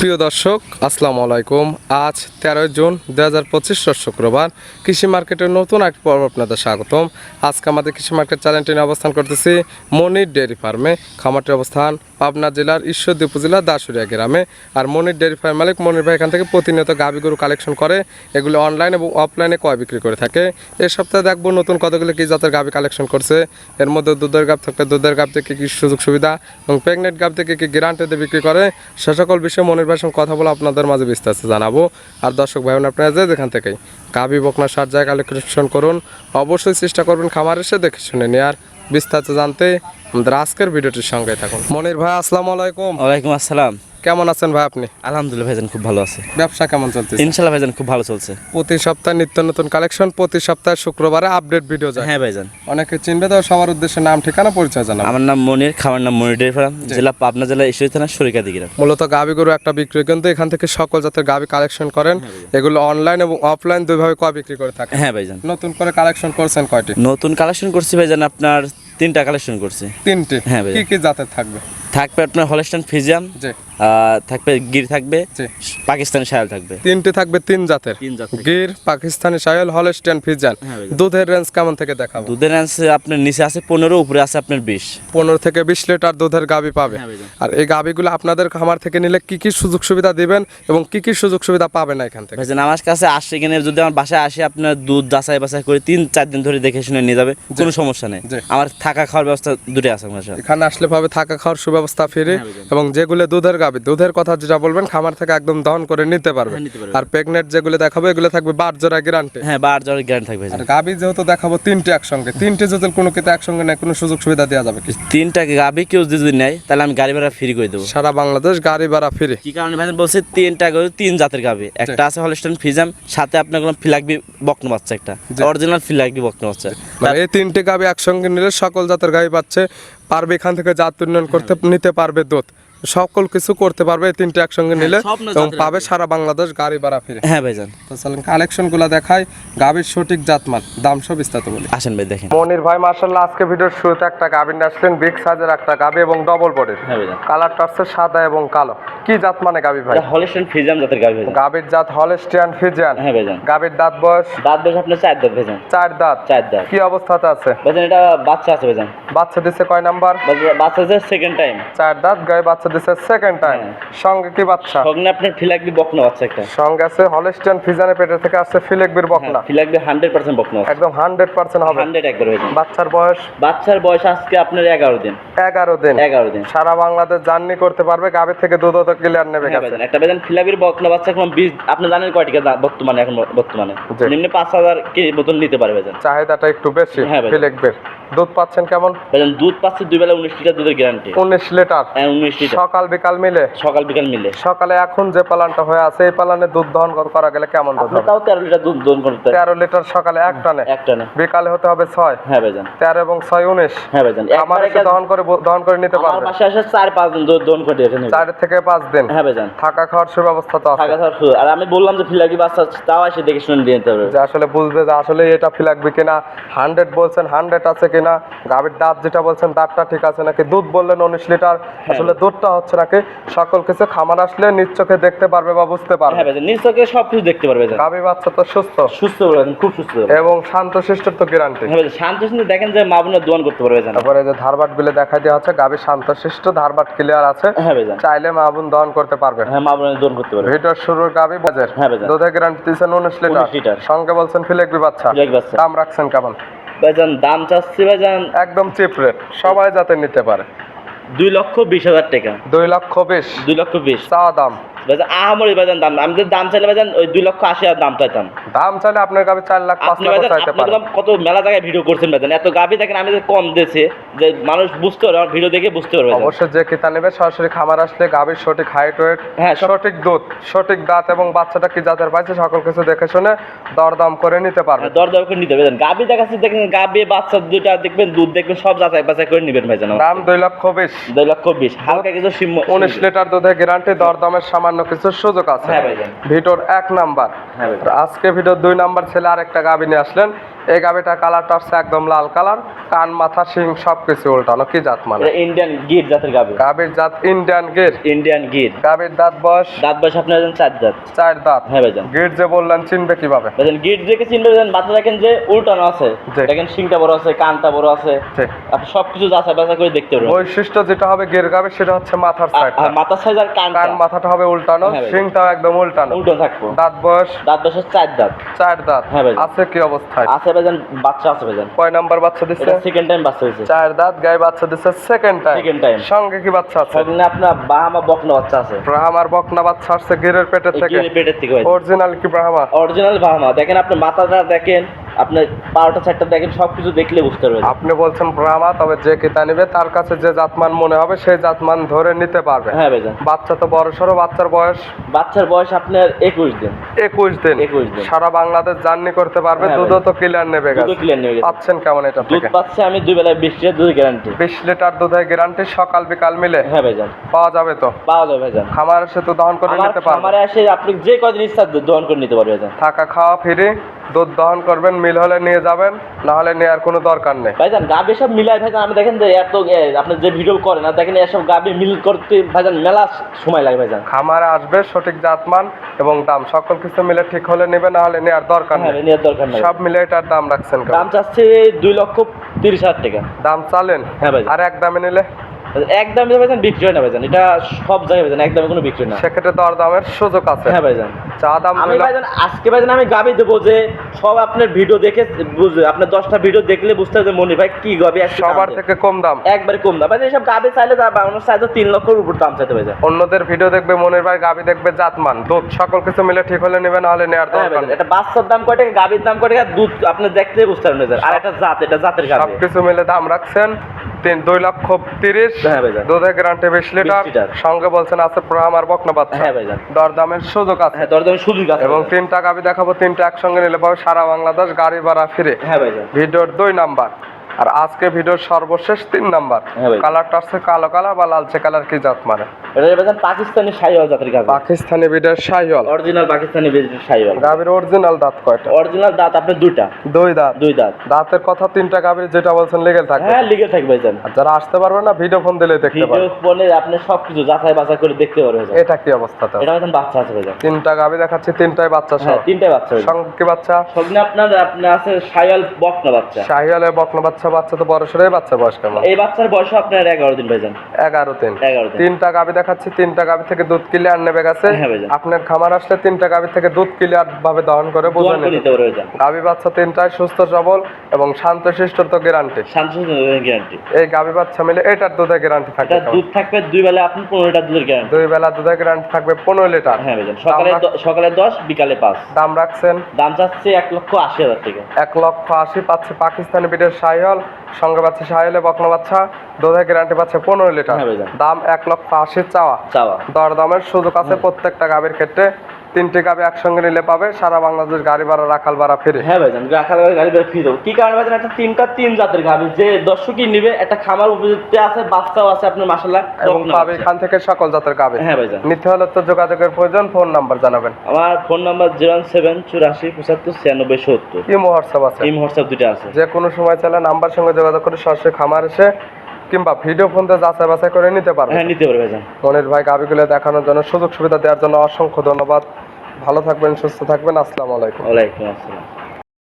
প্রিয় দর্শক, আসসালামু আলাইকুম। আজ তেরোই জুন দু হাজার পঁচিশ শুক্রবার। কৃষি মার্কেটের নতুন একটি পর্ব আপনাদের স্বাগতম। আজকে আমাদের কৃষি মার্কেট চ্যানেলটি নিয়ে অবস্থান করতেছি মনির ডেয়ারি ফার্মে। খামারটির অবস্থান পাবনা জেলার ঈশ্বরদী উপজেলার দাসুরিয়া গ্রামে। আর মনির ডেয়ারি ফার্ম মালিক মনির ভাই এখান থেকে প্রতিনিয়ত গাভী গরু কালেকশন করে এগুলো অনলাইন এবং অফলাইনে কয় বিক্রি করে থাকে। এই সপ্তাহে দেখব নতুন কতগুলো কি জাতের গাভী কালেকশন করছে। এর মধ্যে দুধের গাভ থাকলে দুধের গাভ থেকে কি সুযোগ সুবিধা এবং প্রেগনেন্ট গাভ থেকে কি গ্যারান্টিতে বিক্রি করে, সে সকল বিষয়ে মনির ভাইয়ের সঙ্গে কথা বলে আপনাদের মাঝে বিস্তারিত জানাব। আর দর্শক ভাই আপনারা যে যেখান থেকেই কাবি বকনা, সার, জায়গা কালেকশন করুন, অবশ্যই চেষ্টা করবেন খামার এসে দেখে শুনে নেওয়ার বিস্তারিত জানতে। আমাদের আজকের ভিডিওটির সঙ্গে থাকুন। মনির ভাই, আসসালামু আলাইকুম। ওয়ালাইকুম আসসালাম। কেমন আছেন ভাই আপনি? আলহামদুলিল্লাহ ভাইজান খুব ভালো আছে। ব্যবসা কেমন চলতেছে? ইনশাল্লাহ ভাইজান খুব ভালো চলছে। প্রতি সপ্তাহে নিত্য নতুন কালেকশন প্রতি সপ্তাহে শুক্রবারে আপডেট ভিডিও যায়। হ্যাঁ ভাইজান। অনেকে চিনবে তো সবার উদ্দেশ্যে নাম ঠিকানা পরিচয় জানাব। আমার নাম মনির খাবার নাম মনির ডেয়ারি ফার্ম জেলা পাবনা জেলা ঈশ্বরী থানা সরিকা দিঘিরা মূলত গাভী গরু একটা বিক্রি কিন্তু এখান থেকে সকল জাতের গাভী কালেকশন করেন। এগুলো অনলাইন এবং অফলাইন দুইভাবে কয় বিক্রি করে থাকে হ্যাঁ ভাইজান। নতুন করে কালেকশন করছেন কয়টি? নতুন কালেকশন করছি ভাইজান আপনার তিনটা কালেকশন করছি। তিনটে? হ্যাঁ ভাই। কি কি জাতের থাকবে? থাকবে আপনার হলস্টান ফিজিয়াম থাকবে গির থাকবে পাকিস্তানি শায়াল থাকবে। তিনটি থাকবে তিন জাতের। গির। পাকিস্তানি সাহেল হলস্টিয়ান ফিজান হ্যাঁ দুধের রেঞ্জ কেমন থেকে দেখাবো? দুধের আছে আপনার নিচে আছে পনেরো উপরে আছে আপনার বিশ। পনেরো থেকে বিশ লিটার দুধের গাভী পাবে। হ্যাঁ আর এই গাভীগুলো আপনাদের খামার থেকে নিলে কি কি সুযোগ সুবিধা দিবেন এবং কি কি সুযোগ সুবিধা পাবে না এখান থেকে? আমার কাছে আসে এখানে যদি আমার বাসায় আসে আপনার দুধ যাচাই বাছাই করে তিন চার দিন ধরে দেখে শুনে নিয়ে যাবে। কোনো সমস্যা নেই। আমার থাকা খাওয়ার ব্যবস্থা দুটোই আছে আমার এখানে আসলে পাবে থাকা খাওয়ার সুব্যবস্থা ফ্রি হ্যাঁ, এবং যেগুলো দুধের গাভী দুধের কথা যেটা বলবেন খামার থেকে একদম দহন করে নিতে পারবে। হ্যাঁ। আর প্রেগনেন্ট যেগুলো দেখাবো এগুলো থাকবে বার জোড়া গ্যারান্টি হ্যাঁ বার জ্বরের গ্যারান্টি থাকবে আর গাভী যেহেতু দেখাবো তিনটে একসঙ্গে। তিনটে যদি কোনো কিতা একসঙ্গে নেই কোনো সুযোগ সুবিধা দেওয়া যাবে কি? তিনটা গাবি কেউ যদি নেয় তাহলে আমি গাড়ি ভাড়া ফ্রি করে দেবো। সারা বাংলাদেশ গাড়ি ভাড়া ফ্রি। কি কারণে ভাই বলছে তিনটা গরু তিন জাতের গাবি একটা আছে হলস্টাইন ফিজাম সাথে আপনার কোনো ফিলাকবি বকনো বাচ্চা একটা। অরিজিনাল ফিলাকবি বকনো বাচ্চা। মানে এই তিনটে গাভী একসঙ্গে নিলে সকল জাতের গাভী পাচ্ছে। পারবে এখান থেকে জাত উন্নয়ন করতে নিতে পারবে দুধ সকল কিছু করতে পারবে এই তিনটে একসঙ্গে নিলে। এবং পাবে সারা বাংলাদেশ গাড়ি ভাড়া ফিরে। হ্যাঁ ভাইজান। তো চলেন কালেকশনগুলা দেখাই। গাভীর সঠিক জাতমান দাম সব বিস্তারিত বলি। আসেন ভাই দেখেন। মনির ভাই মার্শাল্লাহ আজকে ভিডিওর শুরুতে একটা গাভী নিয়ে আসলেন বিগ সাইজের একটা গাভী এবং ডবল বডির হ্যাঁ ভাইজান। কালারটা হচ্ছে সাদা এবং কালো। কি জাত মানে গাভী ভাই? হলস্টাইন ফিজাম জাতের গাবি ভাইজান। গাভীর জাত হলস্টিয়ান ফিজিয়ান হ্যাঁ ভাইজান। গাভীর দাঁত বয়স? দাঁত বেশ আপনার চার দাঁত ভাইজান। চার দাঁত। চার দাঁত। কি অবস্থাতে আছে? ভাইজান এটা বাচ্চা আছে ভাইজান। বাচ্চা দিচ্ছে কয় নাম্বার? বাচ্চা- বাচ্চা আছে সেকেন্ড টাইম চার দাঁত গায়ে বাচ্চা দিচ্ছে সেকেন্ড টাইম হ্যাঁ। সঙ্গে কি বাচ্চা? সঙ্গে আপনার ফিলাকবি বকনো বাচ্চা একটা। সঙ্গে আছে হলস্টিয়ান ফিজানের পেটে থেকে আসছে ফিলেকবির বকনা। ফিলাকবি হান্ড্রেড পার্সেন্ট বকনো একদম হান্ড্রেড পার্সেন্ট হবে। হান্ড্রেড একবার ভাইজান বাচ্চার বয়স? বাচ্চার বয়স আজকে আপনার এগারো দিন। এগারো দিন। এগারো দিন। সারা বাংলাদেশ জার্নি করতে পারবে গাভীর থেকে দুধ তো ক্লিয়ার নেবে হ্যাঁ কাছে। একটা বকনা বাচ্চা এখন আপনি জানেন কয় টাকা বর্তমানে এখন বর্তমানে। নিম্নে মতন নিতে পারবে চাহিদাটা একটু বেশি হ্যাঁ। ফিলেকবির। দুধ পাচ্ছেন কেমন? দুধ পাচ্ছে দুই বেলা উনিশ লিটার দুধের গ্যারান্টি উনিশ লিটার। হ্যাঁ উনিশ লিটার। সকাল বিকাল মিলে? সকাল বিকাল মিলে। সকালে এখন যে পালানটা হয়ে আছে এই পালানে দুধ দহন করা গেলে কেমন দুধ হবে? তাও তেরো লিটার দুধ দোন করতে তেরো লিটার সকালে এক টানে? এক টানে। বিকালে হতে হবে ছয়? হ্যাঁ ভাইজান। তেরো এবং ছয় উনিশ? হ্যাঁ ভাইজান। আমার এসে দহন করে দহন করে নিতে আমার পারবে? পাশে আসে চার পাঁচ দিন দুধ দোন করে এখানে চার থেকে পাঁচ দিন? হ্যাঁ ভাইজান। থাকা খাওয়ার সুব্যবস্থা তো আছে। থাকা শুরু। আর আমি বললাম যে ফিলাকি বাচ্চা তাও এসে দেখে শুনে দিয়ে নিতে হবে। যে আসলে বুঝবে যে আসলে এটা ফিলাকবে কিনা হান্ড্রেড বলছেন হান্ড্রেড আছে কিনা গাভীর দাঁত যেটা বলছেন দাঁতটা ঠিক আছে নাকি? দুধ বললেন উনিশ লিটার হ্যাঁ। আসলে দুধটা হচ্ছে নাকি সকল কিছু খামার আসলে নিজ চোখে দেখতে পারবে বা বুঝতে পারবে? হ্যাঁ ভাইজান নিজ চোখে সব কিছু দেখতে পারবে গাভী বাচ্চা তো সুস্থ। সুস্থ খুব সুস্থ এবং শান্ত শিষ্টর তো গ্যারান্টি শান্ত সুন্দর দেখেন যে মা বোনের দোয়ান করতে পারবে তারপরে যে ধারবাট বিলে দেখা দেওয়া হচ্ছে গাভী শান্ত শিষ্ট ধারবাট ক্লিয়ার আছে। হ্যাঁ চাইলে মা বোন দহন করতে পারবে। হ্যাঁ মা বোনের দোয়ান করতে পারবে। ভিডিওর শুরুর গাভী বাজার। হ্যাঁ। দুধের গ্যারান্টি দিচ্ছেন উনিশ লিটার। 19 লিটার। সঙ্গে বলছেন ফিলেকবি বাচ্চা। ফিলাকি বাচ্চা। দাম রাখছেন কেমন? ভাইজান দাম চাচ্ছি ভাইজান। একদম চিপ রেট সবাই যাতে নিতে পারে। দুই লক্ষ বিশ হাজার টাকা। দুই লক্ষ বিশ। দুই লক্ষ বিশ। চাওয়া দাম। ভাইজান আহামরি ভাইজান দাম আমি দাম চাইলে ভাইজান ওই দুই লক্ষ আশি হাজার দাম চাইতাম। দাম চাইলে আপনার গাভী চার লাখ পাঁচ লাখ চাইতে আপনি কত মেলা জায়গায় ভিডিও করছেন ভাইজান। এত গাভি দেখেন আমি কম দিয়েছে যে মানুষ বুঝতে পারবে আমার ভিডিও দেখে বুঝতে পারবে অবশ্যই যে কিতা নেবে সরাসরি খামার আসলে গাভীর সঠিক হাইট ওয়েট হ্যাঁ, সঠিক দুধ সঠিক দাঁত এবং বাচ্চাটা কি জাতের পাইছে সকল কিছু দেখে শুনে দরদাম করে নিতে পারবে। হ্যাঁ, দর দর করে নিতে ভাইজান। গাভি দেখাচ্ছি দেখেন গাভি বাচ্চা দুইটা দেখবেন দুধ দেখবেন সব যাচাই বাছাই করে নিবেন ভাইজান। দাম দুই লক্ষ বিশ। দুই লক্ষ বিশ হালকা কিছু উনিশ লিটার দুধের গ্যারান্টি দরদামের সামান্য কিছু সুযোগ আছে। ভিটোর ভিডিওর এক নাম্বার। হ্যাঁ আজকে ভিডিওর দুই নাম্বার ছেলে আরেকটা গাভী নিয়ে আসলেন। এই গাবিটা কালারটা হচ্ছে একদম লাল কালার কান মাথা শিং সব কিছু উল্টানো। কি জাত মানে? ইন্ডিয়ান গির জাতের গাবে। গাবির জাত ইন্ডিয়ান গির। ইন্ডিয়ান গির। গাবির দাঁত বয়স? দাঁত বয়স আপনার একজন চার দাঁত। চার দাঁত। হ্যাঁ ভাইজান। গির যে বললেন চিনবে কীভাবে? ভাইজান গিট দেখে চিনতে ভাইজান মাথা দেখেন যে উল্টানো আছে। দেখেন শিংটা বড় আছে কানটা বড় আছে। আপনি সবকিছু যাচাই বাছাই করে দেখতে পারবেন। বৈশিষ্ট্য যেটা হবে গির গাবে সেটা হচ্ছে মাথার সাইড আর মাথার সাইজ আর কানটা। কান মাথাটা হবে উল্টানো হ্যাঁ ভাই। শিংটাও একদম উল্টানো। উল্টো থাকব। দাঁত বয়স? দাঁত বয়স চার দাঁত। চার দাঁত। হ্যাঁ ভাই। আছে কি অবস্থায়? আছে ভাইজান বাচ্চা আছে ভাইজান কয় নাম্বার বাচ্চা দিচ্ছে সেকেন্ড টাইম বাচ্চা হয়েছে চার দাঁত গায়ে বাচ্চা দিচ্ছে সেকেন্ড টাইম সেকেন্ড টাইম সঙ্গে কি বাচ্চা আছে? সঙ্গে আপনার বাহামা বকনা বাচ্চা আছে। ব্রাহ্মার বকনা বাচ্চা আসছে গিরের পেটের থেকে। গিরের পেটের থেকে অরিজিনাল কি ব্রাহ্মা? অরিজিনাল বাহামা দেখেন আপনি মাথাটা দেখেন। আপনার পাওয়াটা চারটা দেখেন সবকিছু দেখলে বুঝতে পারবেন। আপনি বলছেন ব্রাহ্মা তবে যে কিতা নিবে তার কাছে যে জাতমান মনে হবে সেই জাতমান ধরে নিতে পারবে। হ্যাঁ ভাইজান। বাচ্চা তো বড় সড়ো বাচ্চার বয়স বাচ্চার বয়স আপনার একুশ দিন। একুশ দিন। 21 দিন। সারা বাংলাদেশ জার্নি করতে পারবে হ্যাঁ দুধও তো ক্লিয়ার নেবে দুধ ক্লিয়ার গেছে। পাচ্ছেন কেমন এটা দুধ পাচ্ছে আমি দুই বেলায় বিশ লিটার দুধ গ্যারান্টি বিশ লিটার দুধের গ্যারান্টি সকাল বিকাল মিলে। হ্যাঁ ভাইজান। পাওয়া যাবে তো? পাওয়া যাবে ভাইজান। খামার এসে তো দহন করে নিতে পারবে। খামারে এসে আপনি যে কদিন ইচ্ছা দহন করে নিতে পারবে ভাইজান। থাকা খাওয়া ফিরে দুধ দহন করবেন মিল হলে নিয়ে যাবেন না হলে নেওয়ার কোনো দরকার নেই। ভাইজান গাবি সব মিলাই ভাইজান আমি দেখেন যে এত আপনি যে ভিডিও করেন না দেখেন এসব গাবি মিল করতে ভাইজান মেলা সময় লাগে ভাইজান। খামারে আসবে সঠিক জাতমান এবং দাম সকল কিছু মিলে ঠিক হলে নেবে না হলে নেওয়ার দরকার হ্যাঁ নেই। নেওয়ার দরকার নাই। সব মিলে এটার দাম রাখছেন? দাম চাচ্ছে দুই লক্ষ তিরিশ হাজার টাকা। দাম চালেন? হ্যাঁ ভাই আর এক দামে নিলে? একদমই ভাইজান বিক্রি হয় না ভাইজান। এটা সব জায়গায় ভাইজান একদমই কোনো বিক্রি না। সেক্ষেত্রে দর দামের সুযোগ আছে। হ্যাঁ ভাইজান। চা দাম আমি ভাইজান আজকে ভাইজান আমি গাবি দেবো যে সব আপনার ভিডিও দেখে বুঝবে। আপনার দশটা ভিডিও দেখলে বুঝতে হবে মনি ভাই কি গাবি সবার থেকে কম দাম। একবারে কম দাম। ভাইজান এসব গাবি চাইলে চাইলে তিন লক্ষের উপর দাম চাইতে ভাইজান। অন্যদের ভিডিও দেখবে মনের ভাই গাবি দেখবে জাতমান। দুধ সকল কিছু মিলে ঠিক হলে নেবে না হলে নেওয়ার হ্যাঁ দরকার এটা বাচ্চার দাম কয় টাকা গাবির দাম কয় টাকা দুধ আপনি দেখতে বুঝতে পারবেন আর একটা জাত এটা জাতের গাবি। সবকিছু মিলে দাম রাখছেন। তিন দুই লক্ষ তিরিশ। হ্যাঁ ভাইজান। দুধের গ্যারান্টি বিশ লিটার। সঙ্গে বলছেন আছে আমার বকনা বাচ্চা। হ্যাঁ ভাইজান দর সুযোগ আছে। হ্যাঁ দরদামের সুযোগ আছে। এবং তিনটা গাবি দেখাবো তিনটা একসঙ্গে নিলে পাবে সারা বাংলাদেশ গাড়ি ভাড়া ফিরে। হ্যাঁ ভিডিওর দুই নাম্বার। আর আজকে ভিডিওর সর্বশেষ তিন নাম্বার। হ্যাঁ কালারটা আসছে কালো কালার বা লালচে কালার কি জাত মানে? এটা পাকিস্তানি শাহিওয়াল জাতের গাবি পাকিস্তানি ভিডিওর শাহিওয়াল। অরিজিনাল পাকিস্তানি বেজের শাহিওয়াল। গাবির অরিজিনাল দাঁত কয়টা? অরিজিনাল দাঁত আপনার দুইটা। দুই দাঁত। দুই দাঁত। দাঁতের কথা তিনটা গাবির যেটা বলছেন লেগে থাকবে। হ্যাঁ লিগে থাকবে আর যারা আসতে পারবে না ভিডিও ফোন দিলে দেখতে ভিডিও ফোনে আপনি সবকিছু যাচাই বাছাই করে দেখতে পারবে এটা কি অবস্থাতে এটা ভাইজান বাচ্চা আছে ভাইজান তিনটা গাবি দেখাচ্ছি তিনটাই বাচ্চা সহ। হ্যাঁ তিনটাই বাচ্চা সঙ্গে বাচ্চা? সঙ্গে আপনার আপনার আছে শাহিওয়াল বকনা বাচ্চা। শাহিওয়ালের বকনা বাচ্চা বাচ্চা তো বড় সরে বাচ্চা বয়স কেমন? এই বাচ্চার বয়স আপনার এগারো দিন ভাইজান। এগারো দিন। এগারো দিন। তিনটা গাবি দেখাচ্ছি তিনটা গাবি থেকে দুধ ক্লিয়ার নেবে গেছে। হ্যাঁ আপনার খামার আসলে তিনটা গাবি থেকে দুধ ক্লিয়ার ভাবে দহন করে বুঝে নিতে গাবি বাচ্চা তিনটায় সুস্থ সবল এবং শান্ত শিষ্ট তো গ্যারান্টি গ্যারান্টি এই গাবি বাচ্চা মিলে এটার দুধের গ্যারান্টি থাকবে দুধ থাকবে দুই বেলা আপনি পনেরো লিটার দুধের গ্যারান্টি দুই বেলা দুধের গ্যারান্টি থাকবে পনেরো লিটার। হ্যাঁ ভাইজান সকালে সকালে দশ বিকালে পাঁচ। দাম রাখছেন? দাম চাচ্ছে এক লক্ষ আশি হাজার টাকা। এক লক্ষ আশি পাচ্ছে পাকিস্তানি বিটের সাহিওয়াল সঙ্গে পাচ্ছে সাহেলে বকনা বাচ্চা। দুধের গ্যারান্টি পাচ্ছে পনেরো লিটার। হ্যাঁ। দাম এক লক্ষ আশি চাওয়া। চাওয়া। দর দামের সুযোগ আছে প্রত্যেকটা গাভীর ক্ষেত্রে। তিনটি গাবি একসঙ্গে নিলে পাবে সারা বাংলাদেশ গাড়ি ভাড়া রাখাল ভাড়া ফিরে। হ্যাঁ ভাইজান রাখাল ভাড়া গাড়ি ভাড়া ফ্রি কি কারণে ভাইজান একটা তিনটা তিন জাতের গাবি যে দর্শকই নিবে একটা খামার উপযুক্ত আছে বাচ্চাও আছে আপনার মাসাল্লাহ এবং পাবে এখান থেকে সকল জাতের গাবি। হ্যাঁ ভাইজান। নিতে হলে তো যোগাযোগের প্রয়োজন ফোন নাম্বার জানাবেন। আমার ফোন নাম্বার জিরো সেভেন চুরাশি পঁচাত্তর ছিয়ানব্বই সত্তর। কি হোয়াটসঅ্যাপ আছে। এই হোয়াটসঅ্যাপ দুটো আছে। যে কোনো সময় চাইলে নাম্বার সঙ্গে যোগাযোগ করে সরাসরি খামার এসে কিংবা ভিডিও ফোন দিয়ে যাচাই বাছাই করে নিতে পারবে। হ্যাঁ নিতে পারবে মনির ভাই গাবিগুলো দেখানোর জন্য সুযোগ সুবিধা দেওয়ার জন্য অসংখ্য ধন্যবাদ। ভালো থাকবেন সুস্থ থাকবেন। আসসালামু আলাইকুম। ওয়ালাইকুম আসসালাম।